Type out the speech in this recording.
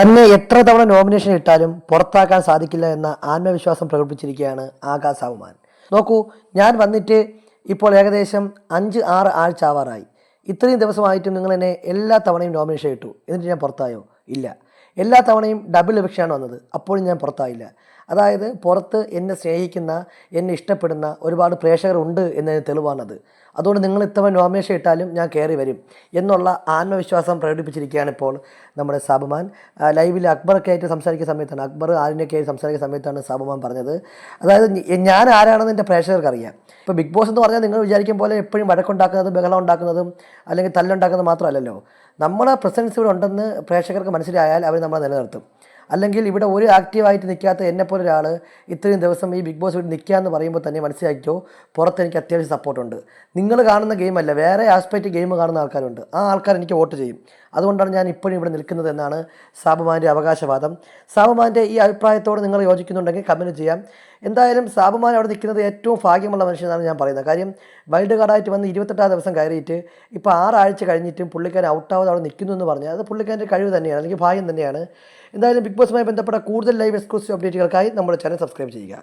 തന്നെ എത്ര തവണ നോമിനേഷൻ ഇട്ടാലും പുറത്താക്കാൻ സാധിക്കില്ല എന്ന ആത്മവിശ്വാസം പ്രകടിപ്പിച്ചിരിക്കുകയാണ് ആകാശ് സാവുമാൻ. നോക്കൂ ഞാൻ വന്നിട്ട് ഇപ്പോൾ ഏകദേശം അഞ്ച് ആറ് ആഴ്ച ആവാറായി. ഇത്രയും ദിവസമായിട്ടും നിങ്ങൾ എന്നെ എല്ലാ തവണയും നോമിനേഷൻ ഇട്ടു. എന്നിട്ട് ഞാൻ പുറത്തായോ? ഇല്ല. എല്ലാ തവണയും ഡബിൾ എവിക്ഷനാണ് വന്നത്. അപ്പോഴും ഞാൻ പുറത്തായില്ല. അതായത് പുറത്ത് എന്നെ സ്നേഹിക്കുന്ന എന്നെ ഇഷ്ടപ്പെടുന്ന ഒരുപാട് പ്രേക്ഷകരുണ്ട് എന്നതിന് തെളിവാണത്. അതുകൊണ്ട് നിങ്ങൾ ഇത്തവണ നോമിനേഷൻ ഇട്ടാലും ഞാൻ കയറി വരും എന്നുള്ള ആത്മവിശ്വാസം പ്രകടിപ്പിച്ചിരിക്കുകയാണ് ഇപ്പോൾ നമ്മുടെ സാബുമാൻ. ലൈവിൽ അക്ബറൊക്കെ ആയിട്ട് സംസാരിക്കുന്ന സമയത്താണ് അക്ബർ ആരിനൊക്കെ ആയിട്ട് സംസാരിക്കുന്ന സമയത്താണ് സാബുമാൻ പറഞ്ഞത്. അതായത് ഞാൻ ആരാണെന്ന് എന്റെ പ്രേക്ഷകർക്ക് അറിയാം ഇപ്പോൾ ബിഗ് ബോസ് എന്ന് പറഞ്ഞാൽ നിങ്ങൾ വിചാരിക്കും പോലെ എപ്പോഴും വഴക്കുണ്ടാക്കുന്നതും ബഹളം ഉണ്ടാക്കുന്നതും അല്ലെങ്കിൽ തല്ലുണ്ടാക്കുന്നതും മാത്രമല്ലല്ലോ. നമ്മുടെ പ്രസൻസ് ഇവിടെ ഉണ്ടെന്ന് പ്രേക്ഷകർക്ക് മനസ്സിലായാൽ അവർ നമ്മളെ നിലനിർത്തും. അല്ലെങ്കിൽ ഇവിടെ ഒരു ആക്റ്റീവായിട്ട് നിൽക്കാത്ത എന്നെപ്പോലെ ഒരാൾ ഇത്രയും ദിവസം ഈ ബിഗ് ബോസ് വീട്ടിൽ നിൽക്കുക എന്ന് പറയുമ്പോൾ തന്നെ മനസ്സിലാക്കിയോ പുറത്ത് എനിക്ക് അത്യാവശ്യം സപ്പോർട്ടുണ്ട് നിങ്ങൾ കാണുന്ന ഗെയിമല്ല വേറെ ആസ്പെക്റ്റ് ഗെയിം കാണുന്ന ആൾക്കാരുണ്ട്. ആ ആൾക്കാർ എനിക്ക് വോട്ട് ചെയ്യും. അതുകൊണ്ടാണ് ഞാൻ ഇപ്പോഴും ഇവിടെ നിൽക്കുന്നത് എന്നാണ് സാബുമാന്റെ അവകാശവാദം. സാബുമാന്റെ ഈ അഭിപ്രായത്തോട് നിങ്ങൾ യോജിക്കുന്നുണ്ടെങ്കിൽ കമന്റ് ചെയ്യാം. എന്തായാലും സാബുമാൻ അവിടെ നിൽക്കുന്നത് ഏറ്റവും ഭാഗ്യമുള്ള മനുഷ്യനാണ് ഞാൻ പറയുന്നത്. കാര്യം വൈൽഡ് കാർഡായിട്ട് വന്ന് ഇരുപത്തെട്ടാം ദിവസം കയറിയിട്ട് ഇപ്പോൾ ആറാഴ്ച കഴിഞ്ഞിട്ടും പുള്ളിക്കാരൻ ഔട്ടാവാതെ അവിടെ നിൽക്കുന്നു എന്ന് പറഞ്ഞാൽ അത് പുള്ളിക്കാരന്റെ കഴിവ് തന്നെയാണ് അല്ലെങ്കിൽ ഭാഗ്യം തന്നെയാണ്. എന്തായാലും ബിഗ് ബോസുമായി ബന്ധപ്പെട്ട കൂടുതൽ ലൈവ് എക്സ്ക്ലൂസീവ് അപ്ഡേറ്റുകൾക്കായി നമ്മുടെ ചാനൽ സബ്സ്ക്രൈബ് ചെയ്യുക.